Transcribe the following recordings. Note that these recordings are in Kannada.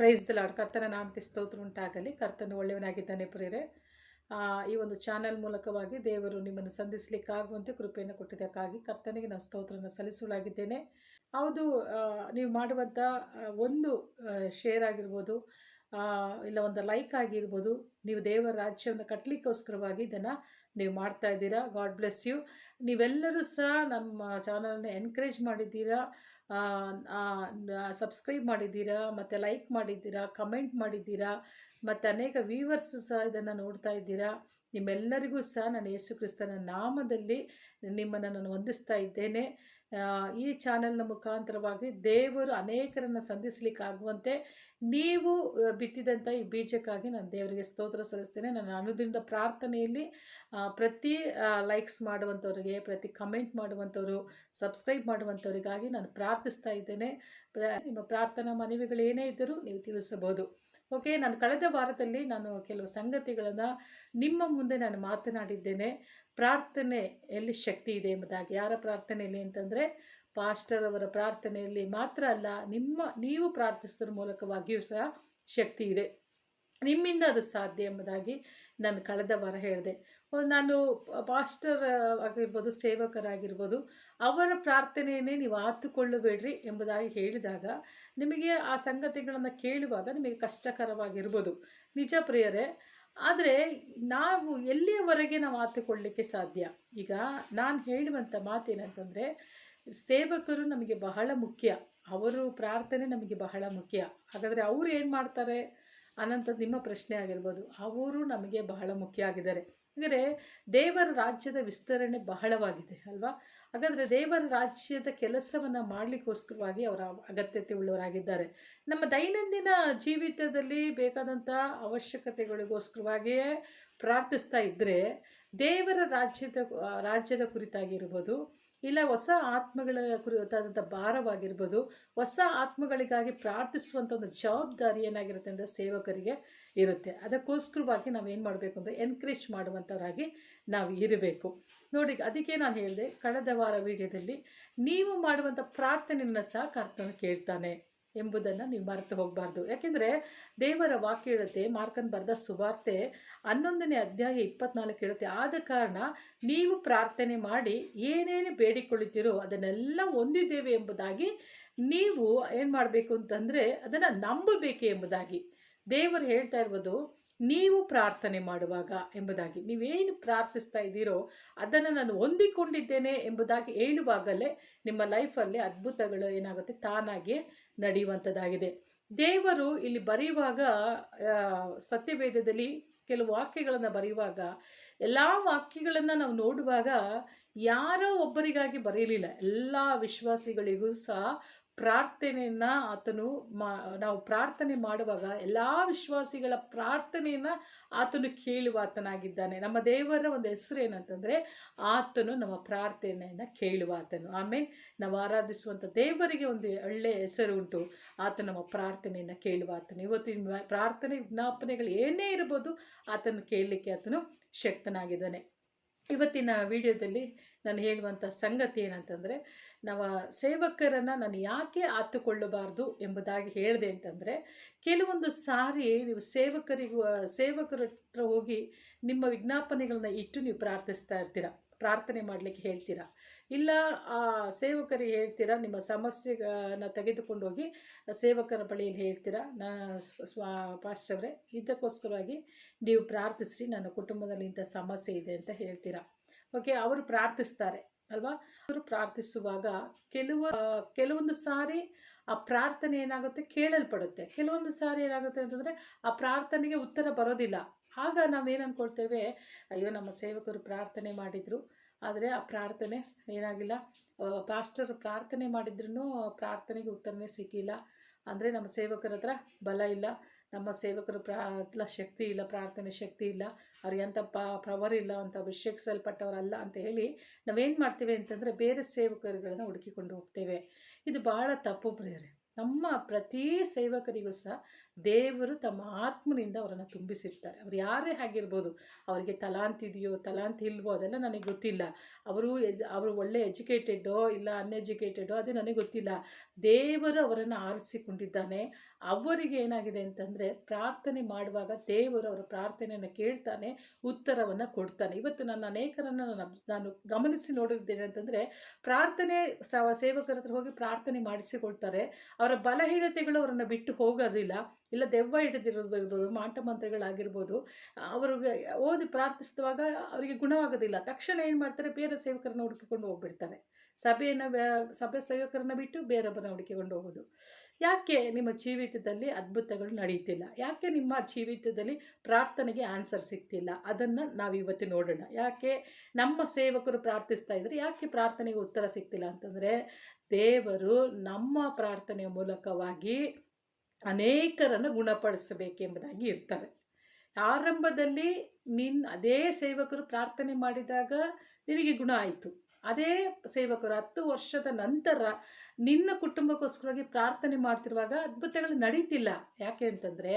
ಪ್ರೈಸ್ ಲಾರ್ಡ್ ಕರ್ತನ ನಾಮಕ್ಕೆ ಸ್ತೋತ್ರ ಉಂಟಾಗಲಿ. ಕರ್ತನ ಒಳ್ಳೆಯವನಾಗಿದ್ದಾನೆ ಪ್ರಿಯರೇ. ಆ, ಈ ಒಂದು ಚಾನಲ್ ಮೂಲಕವಾಗಿ ದೇವರು ನಿಮ್ಮನ್ನು ಸಂಧಿಸಲಿಕ್ಕಾಗುವಂತೆ ಕೃಪೆಯನ್ನು ಕೊಟ್ಟಿದ್ದಕ್ಕಾಗಿ ಕರ್ತನಿಗೆ ನಾನು ಸ್ತೋತ್ರನ ಸಲ್ಲಿಸಲಾಗಿದ್ದೇನೆ ಹೌದು ನೀವು ಮಾಡುವಂಥ ಒಂದು ಶೇರ್ ಆಗಿರ್ಬೋದು ಇಲ್ಲ ಒಂದು ಲೈಕ್ ಆಗಿರ್ಬೋದು ನೀವು ದೇವರ ರಾಜ್ಯವನ್ನು ಕಟ್ಟಲಿಕ್ಕೋಸ್ಕರವಾಗಿ ಇದನ್ನು ನೀವು ಮಾಡ್ತಾ ಇದ್ದೀರಾ. ಗಾಡ್ ಬ್ಲೆಸ್ ಯು ನೀವೆಲ್ಲರೂ ಸಹ ನಮ್ಮ ಚಾನಲನ್ನು ಎನ್ಕರೇಜ್ ಮಾಡಿದ್ದೀರಾ. ಸಬ್ಸ್ಕ್ರೈಬ್ ಮಾಡಿದ್ದೀರಾ, ಮತ್ತು ಲೈಕ್ ಮಾಡಿದ್ದೀರಾ ಕಮೆಂಟ್ ಮಾಡಿದ್ದೀರಾ, ಮತ್ತು ಅನೇಕ ವ್ಯೂವರ್ಸ್ ಸಹ ಇದನ್ನು ನೋಡ್ತಾ ಇದ್ದೀರಾ, ನಿಮ್ಮೆಲ್ಲರಿಗೂ ಸಹ ನಾನು ಯೇಸು ಕ್ರಿಸ್ತನ ನಾಮದಲ್ಲಿ ನಿಮ್ಮನ್ನು ನಾನು ವಂದಿಸ್ತಾ ಇದ್ದೇನೆ. ಈ ಚಾನೆಲ್ನ ಮುಖಾಂತರವಾಗಿ ದೇವರು ಅನೇಕರನ್ನು ಸಂಧಿಸಲಿಕ್ಕಾಗುವಂತೆ ನೀವು ಬಿತ್ತಿದಂಥ ಈ ಬೀಜಕ್ಕಾಗಿ ನಾನು ದೇವರಿಗೆ ಸ್ತೋತ್ರ ಸಲ್ಲಿಸ್ತೇನೆ. ನನ್ನ ಅನುದಿನದ ಪ್ರಾರ್ಥನೆಯಲ್ಲಿ ಪ್ರತಿ ಲೈಕ್ಸ್ ಮಾಡುವಂಥವ್ರಿಗೆ ಪ್ರತಿ ಕಮೆಂಟ್ ಮಾಡುವಂಥವ್ರು ಸಬ್ಸ್ಕ್ರೈಬ್ ಮಾಡುವಂಥವರಿಗಾಗಿ ನಾನು ಪ್ರಾರ್ಥಿಸ್ತಾ ಇದ್ದೇನೆ. ನಿಮ್ಮ ಪ್ರಾರ್ಥನಾ ಮನವಿಗಳು ಏನೇ ಇದ್ದರೂ ನೀವು ತಿಳಿಸಬಹುದು. ಓಕೆ ನಾನು ಕಳೆದ ವಾರದಲ್ಲಿ ನಾನು ಕೆಲವು ಸಂಗತಿಗಳನ್ನು ನಿಮ್ಮ ಮುಂದೆ ನಾನು ಮಾತನಾಡಿದ್ದೇನೆ. ಪ್ರಾರ್ಥನೆಯಲ್ಲಿ ಶಕ್ತಿ ಇದೆ ಎಂಬುದಾಗಿ. ಯಾರ ಪ್ರಾರ್ಥನೆಯಲ್ಲಿ ಅಂತಂದರೆ ಪಾಸ್ಟರ್ ಅವರ ಪ್ರಾರ್ಥನೆಯಲ್ಲಿ ಮಾತ್ರ ಅಲ್ಲ, ನಿಮ್ಮ, ನೀವು ಪ್ರಾರ್ಥಿಸೋದ್ರ ಮೂಲಕವಾಗಿಯೂ ಸಹ ಶಕ್ತಿ ಇದೆ. ನಿಮ್ಮಿಂದ ಅದು ಸಾಧ್ಯ ಎಂಬುದಾಗಿ ನಾನು ಕಳೆದ ವಾರ ಹೇಳಿದೆ. ನಾನು ಪಾಸ್ಟರ್ ಆಗಿರ್ಬೋದು, ಸೇವಕರಾಗಿರ್ಬೋದು, ಅವರ ಪ್ರಾರ್ಥನೆಯನ್ನೇ ನೀವು ಆತುಕೊಳ್ಳಬೇಡ್ರಿ ಎಂಬುದಾಗಿ ಹೇಳಿದಾಗ ನಿಮಗೆ ಆ ಸಂಗತಿಗಳನ್ನು ಕೇಳುವಾಗ ನಿಮಗೆ ಕಷ್ಟಕರವಾಗಿರ್ಬೋದು. ನಿಜ ಪ್ರಿಯರೇ, ಆದರೆ ನಾವು ಎಲ್ಲಿಯವರೆಗೆ ನಾವು ಆತುಕೊಳ್ಳಲಿಕ್ಕೆ ಸಾಧ್ಯ? ಈಗ ನಾನು ಹೇಳುವಂಥ ಮಾತೇನಂತಂದರೆ ಸೇವಕರು ನಮಗೆ ಬಹಳ ಮುಖ್ಯ. ಅವರು ಪ್ರಾರ್ಥನೆ ನಮಗೆ ಬಹಳ ಮುಖ್ಯ. ಹಾಗಾದರೆ ಅವರು ಏನು ಮಾಡ್ತಾರೆ? ಅನ್ನೋಂಥದ್ದು ನಿಮ್ಮ ಪ್ರಶ್ನೆ ಆಗಿರ್ಬೋದು. ಅವರು ನಮಗೆ ಬಹಳ ಮುಖ್ಯ ಆಗಿದ್ದಾರೆ. ಅಂದರೆ ದೇವರ ರಾಜ್ಯದ ವಿಸ್ತರಣೆ ಬಹಳವಾಗಿದೆ, ಅಲ್ವಾ? ಹಾಗಾದರೆ ದೇವರ ರಾಜ್ಯದ ಕೆಲಸವನ್ನು ಮಾಡಲಿಕ್ಕೋಸ್ಕರವಾಗಿ ಅವರ ಅಗತ್ಯತೆ ಉಳ್ಳವರಾಗಿದ್ದಾರೆ. ನಮ್ಮ ದೈನಂದಿನ ಜೀವಿತದಲ್ಲಿ ಬೇಕಾದಂಥ ಅವಶ್ಯಕತೆಗಳಿಗೋಸ್ಕರವಾಗಿಯೇ ಪ್ರಾರ್ಥಿಸ್ತಾ ಇದ್ದರೆ ದೇವರ ರಾಜ್ಯದ ರಾಜ್ಯದ ಕುರಿತಾಗಿರ್ಬೋದು ಇಲ್ಲ, ಹೊಸ ಆತ್ಮಗಳ ಕುರಿತಾದಂಥ ಭಾರವಾಗಿರ್ಬೋದು, ಹೊಸ ಆತ್ಮಗಳಿಗಾಗಿ ಪ್ರಾರ್ಥಿಸುವಂಥ ಒಂದು ಜವಾಬ್ದಾರಿ ಏನಾಗಿರುತ್ತೆ ಅಂದರೆ ಸೇವಕರಿಗೆ ಇರುತ್ತೆ. ಅದಕ್ಕೋಸ್ಕರವಾಗಿ ನಾವೇನು ಮಾಡಬೇಕು ಅಂದರೆ ಎನ್ಕರೇಜ್ ಮಾಡುವಂಥವರಾಗಿ ನಾವು ಇರಬೇಕು. ನೋಡಿ, ಅದಕ್ಕೆ ನಾನು ಹೇಳಿದೆ, ಕಳೆದ ವಾರ ವಿಡಿಯೋದಲ್ಲಿ ನೀವು ಮಾಡುವಂಥ ಪ್ರಾರ್ಥನೆಯನ್ನು ಸಹ ಕರ್ತನ ಕೇಳ್ತಾನೆ. ಎಂಬುದನ್ನು ನೀವು ಮರೆತು ಹೋಗಬಾರ್ದು. ಯಾಕೆಂದರೆ ದೇವರ ವಾಕ್ಯ ಹೇಳುತ್ತೆ, ಮಾರ್ಕನ್ ಬರೆದ ಸುವಾರ್ತೆ ಹನ್ನೊಂದನೇ ಅಧ್ಯಾಯ ಇಪ್ಪತ್ನಾಲ್ಕು ಹೇಳುತ್ತೆ, ಆದ ಕಾರಣ ನೀವು ಪ್ರಾರ್ಥನೆ ಮಾಡಿ ಏನೇನು ಬೇಡಿಕೊಳ್ಳುತ್ತೀರೋ ಅದನ್ನೆಲ್ಲ ಹೊಂದಿದ್ದೇವೆ ಎಂಬುದಾಗಿ ನೀವು ಏನು ಮಾಡಬೇಕು ಅಂತಂದರೆ ಅದನ್ನು ನಂಬಬೇಕು ಎಂಬುದಾಗಿ. ದೇವರು ಹೇಳ್ತಾ ಇರ್ಬೋದು ನೀವು ಪ್ರಾರ್ಥನೆ ಮಾಡುವಾಗ ಎಂಬುದಾಗಿ. ನೀವೇನು ಪ್ರಾರ್ಥಿಸ್ತಾ ಇದ್ದೀರೋ ಅದನ್ನು ನಾನು ಹೊಂದಿಕೊಂಡಿದ್ದೇನೆ ಎಂಬುದಾಗಿ ಹೇಳುವಾಗಲೇ ನಿಮ್ಮ ಲೈಫಲ್ಲಿ ಅದ್ಭುತಗಳು ಏನಾಗುತ್ತೆ? ತಾನಾಗಿ ನಡೆಯುವಂಥದ್ದಾಗಿದೆ. ದೇವರು ಇಲ್ಲಿ ಬರೆಯುವಾಗ ಸತ್ಯವೇದದಲ್ಲಿ ಕೆಲವು ವಾಕ್ಯಗಳನ್ನು ಬರೆಯುವಾಗ, ಎಲ್ಲ ವಾಕ್ಯಗಳನ್ನು ನಾವು ನೋಡುವಾಗ ಯಾರೋ ಒಬ್ಬರಿಗಾಗಿ ಬರೆಯಲಿಲ್ಲ. ಎಲ್ಲ ವಿಶ್ವಾಸಿಗಳಿಗೂ ಸಹ ಪ್ರಾರ್ಥನೆಯನ್ನು ಆತನು ಮಾ, ನಾವು ಪ್ರಾರ್ಥನೆ ಮಾಡುವಾಗ ಎಲ್ಲ ವಿಶ್ವಾಸಿಗಳ ಪ್ರಾರ್ಥನೆಯನ್ನು ಆತನು ಕೇಳುವ ಆತನಾಗಿದ್ದಾನೆ. ನಮ್ಮ ದೇವರ ಒಂದು ಹೆಸರು ಏನಂತಂದರೆ ಆತನು ನಮ್ಮ ಪ್ರಾರ್ಥನೆಯನ್ನು ಕೇಳುವ ಆತನು. ಆಮೇಲೆ ನಾವು ಆರಾಧಿಸುವಂಥ ದೇವರಿಗೆ ಒಂದು ಒಳ್ಳೆಯ ಹೆಸರು ಉಂಟು. ಆತ ನಮ್ಮ ಪ್ರಾರ್ಥನೆಯನ್ನು ಕೇಳುವ ಆತನು. ಇವತ್ತಿನ ಪ್ರಾರ್ಥನೆ ವಿಜ್ಞಾಪನೆಗಳು ಏನೇ ಇರ್ಬೋದು ಆತನ ಕೇಳಲಿಕ್ಕೆ ಆತನು ಶಕ್ತನಾಗಿದ್ದಾನೆ. ಇವತ್ತಿನ ವಿಡಿಯೋದಲ್ಲಿ ನಾನು ಹೇಳುವಂಥ ಸಂಗತಿ ಏನಂತಂದರೆ ನಾವು ಸೇವಕರನ್ನು ನಾನು ಯಾಕೆ ಆತುಕೊಳ್ಳಬಾರ್ದು ಎಂಬುದಾಗಿ ಹೇಳಿದೆ ಅಂತಂದರೆ, ಕೆಲವೊಂದು ಸಾರಿ ನೀವು ಸೇವಕರಿಗೂ, ಸೇವಕರ ಹತ್ರ ಹೋಗಿ ನಿಮ್ಮ ವಿಜ್ಞಾಪನೆಗಳನ್ನ ಇಟ್ಟು ನೀವು ಪ್ರಾರ್ಥಿಸ್ತಾ ಇರ್ತೀರ, ಪ್ರಾರ್ಥನೆ ಮಾಡಲಿಕ್ಕೆ ಹೇಳ್ತೀರಾ. ಇಲ್ಲ, ಆ ಸೇವಕರಿಗೆ ಹೇಳ್ತೀರಾ? ನಿಮ್ಮ ಸಮಸ್ಯೆಗಳನ್ನು ತೆಗೆದುಕೊಂಡು ಹೋಗಿ ಸೇವಕರ ಬಳಿಯಲ್ಲಿ ಹೇಳ್ತೀರಾ? ನಾ ಸ್ವಾ ಪಾಸ್ಟವ್ರೆ ಇದಕ್ಕೋಸ್ಕರವಾಗಿ ನೀವು ಪ್ರಾರ್ಥಿಸ್ರಿ, ನನ್ನ ಕುಟುಂಬದಲ್ಲಿ ಇಂಥ ಸಮಸ್ಯೆ ಇದೆ ಅಂತ ಹೇಳ್ತೀರಾ? ಓಕೆ, ಅವರು ಪ್ರಾರ್ಥಿಸ್ತಾರೆ, ಅಲ್ವಾ? ಅವರು ಪ್ರಾರ್ಥಿಸುವಾಗ ಕೆಲವು ಕೆಲವೊಂದು ಸಾರಿ ಆ ಪ್ರಾರ್ಥನೆ ಏನಾಗುತ್ತೆ? ಕೇಳಲ್ಪಡುತ್ತೆ. ಕೆಲವೊಂದು ಸಾರಿ ಏನಾಗುತ್ತೆ ಅಂತಂದರೆ ಆ ಪ್ರಾರ್ಥನೆಗೆ ಉತ್ತರ ಬರೋದಿಲ್ಲ. ಆಗ ನಾವೇನು ಅಂದ್ಕೊಳ್ತೇವೆ ಅಯ್ಯೋ, ನಮ್ಮ ಸೇವಕರು ಪ್ರಾರ್ಥನೆ ಮಾಡಿದರು. ಆದರೆ ಆ ಪ್ರಾರ್ಥನೆ ಏನಾಗಿಲ್ಲ. ಪಾಸ್ಟರ್ ಪ್ರಾರ್ಥನೆ ಮಾಡಿದ್ರೂ ಪ್ರಾರ್ಥನೆಗೆ ಉತ್ತರನೇ ಸಿಕ್ಕಿಲ್ಲ. ಅಂದರೆ ನಮ್ಮ ಸೇವಕರ ಹತ್ರ ಬಲ ಇಲ್ಲ. ನಮ್ಮ ಸೇವಕರು ಪ್ರಾ ಶಕ್ತಿ ಇಲ್ಲ, ಪ್ರಾರ್ಥನೆ ಶಕ್ತಿ ಇಲ್ಲ. ಅವ್ರಿಗೆ ಅಂಥ ಪ ಪವರ್ ಇಲ್ಲ ಅಂತ ಅಭಿಷೇಕಿಸಲ್ಪಟ್ಟವರಲ್ಲ ಅಂತ ಹೇಳಿ ನಾವೇನು ಮಾಡ್ತೀವಿ ಅಂತಂದರೆ ಬೇರೆ ಸೇವಕರುಗಳನ್ನ ಹುಡುಕಿಕೊಂಡು ಹೋಗ್ತೇವೆ. ಇದು ಭಾಳ ತಪ್ಪು ಪ್ರಿಯರೇ ನಮ್ಮ ಪ್ರತಿ ಸೇವಕರಿಗೂ ಸಹ ದೇವರು ತಮ್ಮ ಆತ್ಮನಿಂದ ಅವರನ್ನು ತುಂಬಿಸಿರ್ತಾರೆ. ಅವ್ರು ಯಾರೇ ಆಗಿರ್ಬೋದು, ಅವರಿಗೆ ತಲಾಂತ್ ಇದೆಯೋ ತಲಾಂತ್ ಇಲ್ವೋ ಅದೆಲ್ಲ ನನಗೆ ಗೊತ್ತಿಲ್ಲ. ಅವರು ಎಜ್, ಅವರು ಒಳ್ಳೆ ಎಜುಕೇಟೆಡೋ ಇಲ್ಲ ಅನ್ಎಜುಕೇಟೆಡೋ ಅದು ನನಗೆ ಗೊತ್ತಿಲ್ಲ. ದೇವರು ಅವರನ್ನು ಆರಿಸಿಕೊಂಡಿದ್ದಾನೆ. ಅವರಿಗೆ ಏನಾಗಿದೆ ಅಂತಂದರೆ, ಪ್ರಾರ್ಥನೆ ಮಾಡುವಾಗ ದೇವರು ಅವರ ಪ್ರಾರ್ಥನೆಯನ್ನು ಕೇಳ್ತಾನೆ, ಉತ್ತರವನ್ನು ಕೊಡ್ತಾನೆ. ಇವತ್ತು ನನ್ನ ಅನೇಕರನ್ನು ನಾನು ನಾನು ಗಮನಿಸಿ ನೋಡಿದ್ದೇನೆ ಅಂತಂದರೆ, ಪ್ರಾರ್ಥನೆ ಸೇವಕರ ಹತ್ರ ಹೋಗಿ ಪ್ರಾರ್ಥನೆ ಮಾಡಿಸಿಕೊಳ್ತಾರೆ. ಅವರ ಬಲಹೀನತೆಗಳು ಅವರನ್ನು ಬಿಟ್ಟು ಹೋಗೋದಿಲ್ಲ. ಇಲ್ಲ ದೆವ್ವ ಹಿಡಿದಿರೋದು ಮಾಟ ಮಾಟಮಂತ್ರಗಳಾಗಿರ್ಬೋದು ಅವ್ರಿಗೆ ಓದಿ ಪ್ರಾರ್ಥಿಸುವಾಗ ಅವರಿಗೆ ಗುಣವಾಗೋದಿಲ್ಲ. ತಕ್ಷಣ ಏನು ಮಾಡ್ತಾರೆ, ಬೇರೆ ಸೇವಕರನ್ನ ಹುಡುಕಿಕೊಂಡು ಹೋಗ್ಬಿಡ್ತಾರೆ. ಸಭೆಯನ್ನು ಸಭೆ ಸೇವಕರನ್ನ ಬಿಟ್ಟು ಬೇರೊಬ್ಬರನ್ನ ಹುಡುಕಿಕೊಂಡು ಹೋಗೋದು. ಯಾಕೆ ನಿಮ್ಮ ಜೀವಿತದಲ್ಲಿ ಅದ್ಭುತಗಳು ನಡೆಯುತ್ತಿಲ್ಲ ಯಾಕೆ ನಿಮ್ಮ ಜೀವಿತದಲ್ಲಿ ಪ್ರಾರ್ಥನೆಗೆ ಆನ್ಸರ್ ಸಿಗ್ತಿಲ್ಲ? ಅದನ್ನು ನಾವು ಇವತ್ತು ನೋಡೋಣ. ಯಾಕೆ ನಮ್ಮ ಸೇವಕರು ಪ್ರಾರ್ಥಿಸ್ತಾ ಇದ್ದರೆ ಯಾಕೆ ಪ್ರಾರ್ಥನೆಗೆ ಉತ್ತರ ಸಿಗ್ತಿಲ್ಲ ಅಂತಂದರೆ, ದೇವರು ನಮ್ಮ ಪ್ರಾರ್ಥನೆಯ ಮೂಲಕವಾಗಿ ಅನೇಕರನ್ನು ಗುಣಪಡಿಸಬೇಕೆಂಬುದಾಗಿ ಇರ್ತಾರೆ. ಆರಂಭದಲ್ಲಿ ನಿನ್ನ ಅದೇ ಸೇವಕರು ಪ್ರಾರ್ಥನೆ ಮಾಡಿದಾಗ ನಿನಗೆ ಗುಣ ಆಯಿತು. ಅದೇ ಸೇವಕರು ಹತ್ತು ವರ್ಷದ ನಂತರ ನಿನ್ನ ಕುಟುಂಬಕ್ಕೋಸ್ಕರವಾಗಿ ಪ್ರಾರ್ಥನೆ ಮಾಡ್ತಿರುವಾಗ ಅದ್ಭುತಗಳು ನಡೀತಿಲ್ಲ. ಯಾಕೆ ಅಂತಂದರೆ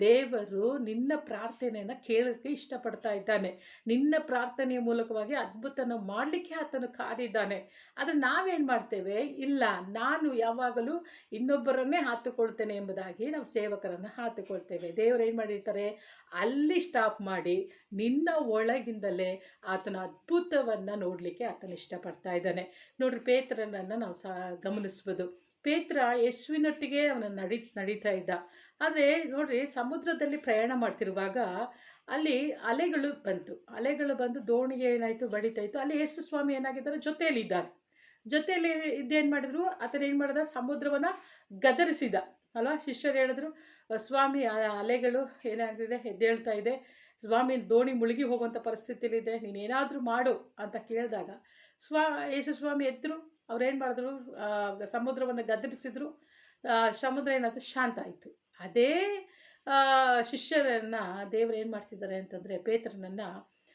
ದೇವರು ನಿನ್ನ ಪ್ರಾರ್ಥನೆಯನ್ನು ಕೇಳೋಕ್ಕೆ ಇಷ್ಟಪಡ್ತಾ ಇದ್ದಾನೆ. ನಿನ್ನ ಪ್ರಾರ್ಥನೆಯ ಮೂಲಕವಾಗಿ ಅದ್ಭುತನ ಮಾಡಲಿಕ್ಕೆ ಆತನು ಕಾದಿದ್ದಾನೆ. ಆದರೆ ನಾವೇನು ಮಾಡ್ತೇವೆ? ಇಲ್ಲ, ನಾನು ಯಾವಾಗಲೂ ಇನ್ನೊಬ್ಬರನ್ನೇ ಹಾತುಕೊಳ್ತೇನೆ ಎಂಬುದಾಗಿ ನಾವು ಸೇವಕರನ್ನು ಹಾತುಕೊಳ್ತೇವೆ ದೇವರು ಏನು ಮಾಡಿರ್ತಾರೆ? ಅಲ್ಲಿ ಸ್ಟಾಪ್ ಮಾಡಿ ನಿನ್ನ ಒಳಗಿಂದಲೇ ಆತನ ಅದ್ಭುತವನ್ನು ನೋಡಲಿಕ್ಕೆ ಆತನ ಇಷ್ಟಪಡ್ತಾ ಇದ್ದಾನೆ. ನೋಡ್ರಿ ಪೇತ್ರನನ್ನು ನಾವು ಸಹ ಗಮನಿಸ್ಬೋದು. ಪೇತ್ರ ಯಶುವಿನೊಟ್ಟಿಗೆ ಅವನ ನಡಿ, ನಡೀತಾ ಇದ್ದ. ಆದರೆ ನೋಡ್ರಿ ಸಮುದ್ರದಲ್ಲಿ ಪ್ರಯಾಣ ಮಾಡ್ತಿರುವಾಗ ಅಲ್ಲಿ ಅಲೆಗಳು ಬಂತು. ಅಲೆಗಳು ಬಂದು ದೋಣಿಗೆ ಏನಾಯಿತು, ಬಡಿತಾಯಿತು. ಅಲ್ಲಿ ಯೇಸು ಸ್ವಾಮಿ ಏನಾಗಿದ್ದಾರೆ ಜೊತೆಯಲ್ಲಿ ಇದ್ದಾರೆ ಜೊತೆಯಲ್ಲಿ ಇದ್ದೇನು ಮಾಡಿದ್ರು? ಆತನ ಏನು ಮಾಡಿದ? ಸಮುದ್ರವನ್ನು ಗದರಿಸಿದ. ಅಲ್ವಾ? ಶಿಷ್ಯರು ಹೇಳಿದ್ರು, ಸ್ವಾಮಿ ಅಲೆಗಳು ಏನಾಗಿದೆ? ಎದ್ದೇಳ್ತಾ ಇದೆ. ಸ್ವಾಮಿ, ದೋಣಿ ಮುಳುಗಿ ಹೋಗುವಂಥ ಪರಿಸ್ಥಿತಿಯಲ್ಲಿದೆ. ನೀನೇನಾದರೂ ಮಾಡು ಅಂತ ಕೇಳಿದಾಗ ಸ್ವಾ, ಯೇಸುಸ್ವಾಮಿ ಸ್ವಾಮಿ ಅವ್ರು ಅವ್ರೇನು ಮಾಡಿದ್ರು ಸಮುದ್ರವನ್ನು ಗದರಿಸಿದ್ರು ಸಮುದ್ರ ಏನಾದರೂ ಶಾಂತ ಆಯಿತು. ಅದೇ ಶಿಷ್ಯರನ್ನು ದೇವರು ಏನು ಮಾಡ್ತಿದ್ದಾರೆ ಅಂತಂದರೆ, ಪೇತ್ರನನ್ನು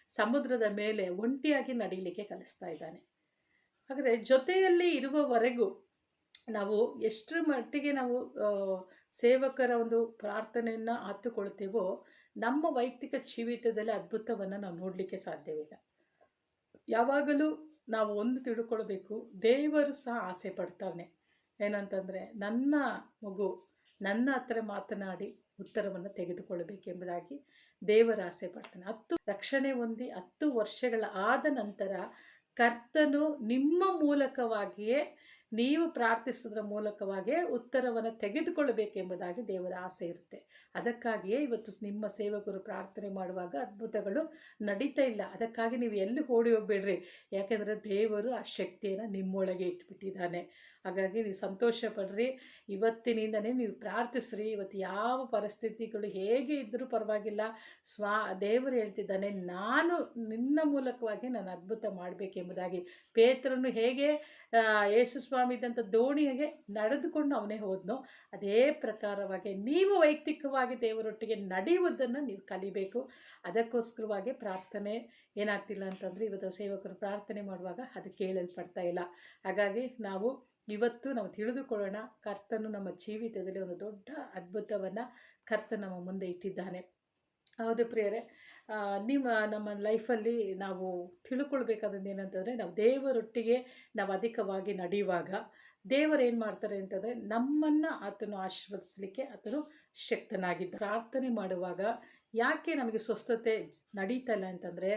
ಸಮುದ್ರದ ಮೇಲೆ ಒಂಟಿಯಾಗಿ ನಡೀಲಿಕ್ಕೆ ಕಲಿಸ್ತಾ ಇದ್ದಾನೆ. ಹಾಗಾದರೆ ಜೊತೆಯಲ್ಲಿ ಇರುವವರೆಗೂ ನಾವು ಎಷ್ಟರ ಮಟ್ಟಿಗೆ ನಾವು ಸೇವಕರ ಒಂದು ಪ್ರಾರ್ಥನೆಯನ್ನು ಹತ್ತುಕೊಳ್ತೀವೋ ನಮ್ಮ ವೈಯಕ್ತಿಕ ಜೀವಿತದಲ್ಲಿ ಅದ್ಭುತವನ್ನು ನಾವು ನೋಡಲಿಕ್ಕೆ ಸಾಧ್ಯವಿಲ್ಲ. ಯಾವಾಗಲೂ ನಾವು ಒಂದು ತಿಳ್ಕೊಳ್ಬೇಕು. ದೇವರು ಸಹ ಆಸೆ ಪಡ್ತಾನೆ. ಏನಂತಂದರೆ ನನ್ನ ಮಗು ನನ್ನ ಹತ್ರ ಮಾತನಾಡಿ ಉತ್ತರವನ್ನು ತೆಗೆದುಕೊಳ್ಳಬೇಕೆಂಬುದಾಗಿ ದೇವರ ಆಸೆ ಪಡ್ತಾನೆ. ಹತ್ತು ರಕ್ಷಣೆ ಹೊಂದಿ ಹತ್ತು ವರ್ಷಗಳ ಆದ ನಂತರ ಕರ್ತನು ನಿಮ್ಮ ಮೂಲಕವಾಗಿಯೇ ನೀವು ಪ್ರಾರ್ಥಿಸೋದ್ರ ಮೂಲಕವಾಗಿ ಉತ್ತರವನ್ನು ತೆಗೆದುಕೊಳ್ಳಬೇಕೆಂಬುದಾಗಿ ದೇವರ ಆಸೆ ಇರುತ್ತೆ. ಅದಕ್ಕಾಗಿಯೇ ಇವತ್ತು ನಿಮ್ಮ ಸೇವಕರು ಪ್ರಾರ್ಥನೆ ಮಾಡುವಾಗ ಅದ್ಭುತಗಳು ನಡೀತಾ ಇಲ್ಲ. ಅದಕ್ಕಾಗಿ ನೀವು ಎಲ್ಲಿ ಓಡಿ ಹೋಗ್ಬೇಡ್ರಿ. ಯಾಕೆಂದರೆ ದೇವರು ಆ ಶಕ್ತಿಯನ್ನು ನಿಮ್ಮೊಳಗೆ ಇಟ್ಬಿಟ್ಟಿದ್ದಾನೆ. ಹಾಗಾಗಿ ನೀವು ಸಂತೋಷ ಪಡ್ರಿ ಇವತ್ತಿನಿಂದನೇ ನೀವು ಪ್ರಾರ್ಥಿಸ್ರಿ. ಇವತ್ತು ಯಾವ ಪರಿಸ್ಥಿತಿಗಳು ಹೇಗೆ ಇದ್ದರೂ ಪರವಾಗಿಲ್ಲ. ಸ್ವಾ, ದೇವರು ಹೇಳ್ತಿದ್ದಾನೆ, ನಾನು ನಿನ್ನ ಮೂಲಕವಾಗಿ ನಾನು ಅದ್ಭುತ ಮಾಡಬೇಕೆಂಬುದಾಗಿ. ಪೇತ್ರನು ಹೇಗೆ? ಯೇಸು ಸ್ವಾಮಿ ಇದ್ದಂಥ ದೋಣಿಗೆ ನಡೆದುಕೊಂಡು ಅವನೇ ಹೋದ್ನು. ಅದೇ ಪ್ರಕಾರವಾಗಿ ನೀವು ವೈಯಕ್ತಿಕವಾಗಿ ದೇವರೊಟ್ಟಿಗೆ ನಡೆಯುವುದನ್ನು ನೀವು ಕಲಿಬೇಕು. ಅದಕ್ಕೋಸ್ಕರವಾಗಿ ಪ್ರಾರ್ಥನೆ ಏನಾಗ್ತಿಲ್ಲ ಅಂತಂದರೆ ಇವತ್ತು ಸೇವಕರು ಪ್ರಾರ್ಥನೆ ಮಾಡುವಾಗ ಅದು ಕೇಳಲ್ಪಡ್ತಾ ಇಲ್ಲ. ಹಾಗಾಗಿ ನಾವು ಇವತ್ತು ನಾವು ತಿಳಿದುಕೊಳ್ಳೋಣ ಕರ್ತನು ನಮ್ಮ ಜೀವಿತದಲ್ಲಿ ಒಂದು ದೊಡ್ಡ ಅದ್ಭುತವನ್ನು ಕರ್ತ ನಮ್ಮ ಮುಂದೆ ಇಟ್ಟಿದ್ದಾನೆ. ಹೌದು ಪ್ರಿಯರೇ. ನಿಮ್ಮ, ನಮ್ಮ ಲೈಫಲ್ಲಿ ನಾವು ತಿಳ್ಕೊಳ್ಬೇಕಾದದ್ದು ಏನಂತಂದರೆ, ನಾವು ದೇವರೊಟ್ಟಿಗೆ ನಾವು ಅಧಿಕವಾಗಿ ನಡೆಯುವಾಗ ದೇವರು ಏನು ಮಾಡ್ತಾರೆ ಅಂತಂದರೆ, ನಮ್ಮನ್ನು ಆತನು ಆಶೀರ್ವದಿಸಲಿಕ್ಕೆ ಆತನು ಶಕ್ತನಾಗಿದ್ದ ಪ್ರಾರ್ಥನೆ ಮಾಡುವಾಗ ಯಾಕೆ ನಮಗೆ ಸ್ವಸ್ಥತೆ ನಡೀತಲ್ಲ ಅಂತಂದರೆ,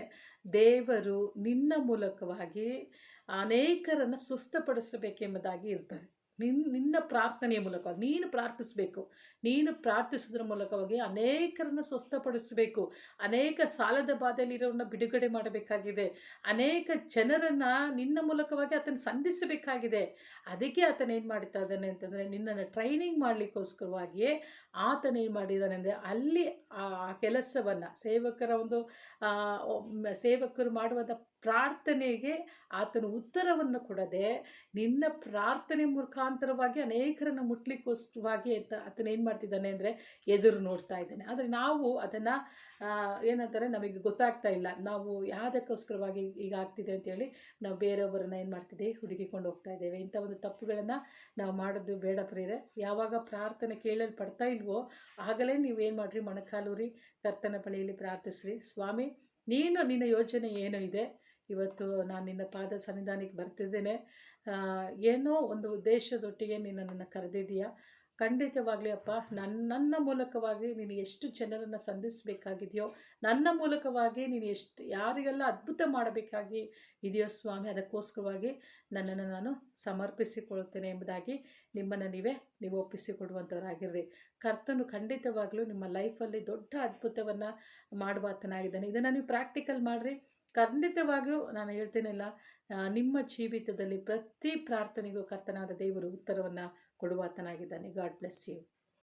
ದೇವರು ನಿನ್ನ ಮೂಲಕವಾಗಿ ಅನೇಕರನ್ನು ಸ್ವಸ್ಥಪಡಿಸಬೇಕೆಂಬುದಾಗಿ ಇರ್ತಾರೆ. ನಿನ್ನ ನಿನ್ನ ಪ್ರಾರ್ಥನೆಯ ಮೂಲಕ, ನೀನು ಪ್ರಾರ್ಥಿಸಬೇಕು. ನೀನು ಪ್ರಾರ್ಥಿಸೋದ್ರ ಮೂಲಕವಾಗಿ ಅನೇಕರನ್ನು ಸ್ವಸ್ಥಪಡಿಸಬೇಕು. ಅನೇಕ ಸಾಲದ ಬಾಧೆಯಲ್ಲಿರೋರನ್ನ ಬಿಡುಗಡೆ ಮಾಡಬೇಕಾಗಿದೆ. ಅನೇಕ ಜನರನ್ನು ನಿನ್ನ ಮೂಲಕವಾಗಿ ಆತನ ಸಂಧಿಸಬೇಕಾಗಿದೆ. ಅದಕ್ಕೆ ಆತನ ಏನು ಮಾಡ್ತಾ ಇದ್ದಾನೆ ಅಂತಂದರೆ, ನಿನ್ನನ್ನು ಟ್ರೈನಿಂಗ್ ಮಾಡಲಿಕ್ಕೋಸ್ಕರವಾಗಿಯೇ ಆತನ ಏನು ಮಾಡಿದ್ದಾನೆ ಅಂದರೆ, ಅಲ್ಲಿ ಆ ಕೆಲಸವನ್ನು, ಸೇವಕರ ಒಂದು ಸೇವಕರು ಮಾಡುವಂಥ ಪ್ರಾರ್ಥನೆಗೆ ಆತನು ಉತ್ತರವನ್ನು ಕೊಡದೆ ನಿನ್ನ ಪ್ರಾರ್ಥನೆ ಮುಖಾಂತರವಾಗಿ ಅನೇಕರನ್ನು ಮುಟ್ಲಿಕ್ಕೋಸ್ಕರವಾಗಿ ಅಂತ ಆತನ ಏನು ಮಾಡ್ತಿದ್ದಾನೆ ಅಂದರೆ ಎದುರು ನೋಡ್ತಾ ಇದ್ದಾನೆ. ಆದರೆ ನಾವು ಅದನ್ನು ಏನಂತಾರೆ ನಮಗೆ ಗೊತ್ತಾಗ್ತಾ ಇಲ್ಲ. ನಾವು ಯಾವುದಕ್ಕೋಸ್ಕರವಾಗಿ ಈಗ ಆಗ್ತಿದೆ ಅಂತೇಳಿ ನಾವು ಬೇರೆಯೊಬ್ಬರನ್ನ ಏನು ಮಾಡ್ತಿದ್ದೆ, ಹುಡುಕಿಕೊಂಡು ಹೋಗ್ತಾ ಇದ್ದೇವೆ. ಇಂಥ ಒಂದು ತಪ್ಪುಗಳನ್ನು ನಾವು ಮಾಡೋದು ಬೇಡ ಪ್ರೇರೆ ಯಾವಾಗ ಪ್ರಾರ್ಥನೆ ಕೇಳಲು ಪಡ್ತಾ ಇಲ್ವೋ ಆಗಲೇ ನೀವು ಏನು ಮಾಡಿರಿ, ಮೊಣಕಾಲೂರಿ ಕರ್ತನ ಬಳಿಯಲ್ಲಿ ಪ್ರಾರ್ಥಿಸ್ರಿ. ಸ್ವಾಮಿ, ನೀನು ನಿನ್ನ ಯೋಜನೆ ಏನು ಇದೆ? ಇವತ್ತು ನಾನು ನಿನ್ನ ಪಾದ ಸನ್ನಿಧಾನಕ್ಕೆ ಬರ್ತಿದ್ದೇನೆ. ಏನೋ ಒಂದು ಉದ್ದೇಶದೊಟ್ಟಿಗೆ ನೀನು ನನ್ನನ್ನು ಕರೆದಿದ್ದೀಯಾ? ಖಂಡಿತವಾಗಲಿ ಅಪ್ಪ ನನ್ನ ನನ್ನ ಮೂಲಕವಾಗಿ ನೀನು ಎಷ್ಟು ಜನರನ್ನು ಸಂಧಿಸಬೇಕಾಗಿದೆಯೋ, ನನ್ನ ಮೂಲಕವಾಗಿ ನೀನು ಎಷ್ಟು, ಯಾರಿಗೆಲ್ಲ ಅದ್ಭುತ ಮಾಡಬೇಕಾಗಿ ಇದೆಯೋ ಸ್ವಾಮಿ, ಅದಕ್ಕೋಸ್ಕರವಾಗಿ ನನ್ನನ್ನು ನಾನು ಸಮರ್ಪಿಸಿಕೊಳ್ಳುತ್ತೇನೆ ಎಂಬುದಾಗಿ ನಿಮ್ಮನ್ನು ನೀವೇ, ನೀವು ಒಪ್ಪಿಸಿಕೊಡುವಂಥವರಾಗಿರ್ರಿ ಕರ್ತನು ಖಂಡಿತವಾಗಲೂ ನಿಮ್ಮ ಲೈಫಲ್ಲಿ ದೊಡ್ಡ ಅದ್ಭುತವನ್ನು ಮಾಡುವಾತನಾಗಿದ್ದಾನೆ. ಇದನ್ನು ನೀವು ಪ್ರಾಕ್ಟಿಕಲ್ ಮಾಡಿರಿ. ಖಂಡಿತವಾಗಿಯೂ ನಾನು ಹೇಳ್ತೇನೆಲ್ಲ ನಿಮ್ಮ ಜೀವಿತದಲ್ಲಿ ಪ್ರತಿ ಪ್ರಾರ್ಥನೆಗೂ ಕರ್ತನಾದ ದೇವರು ಉತ್ತರವನ್ನು ಕೊಡುವಾತನಾಗಿದ್ದಾನೆ ಗಾಡ್ ಬ್ಲೆಸ್ ಯು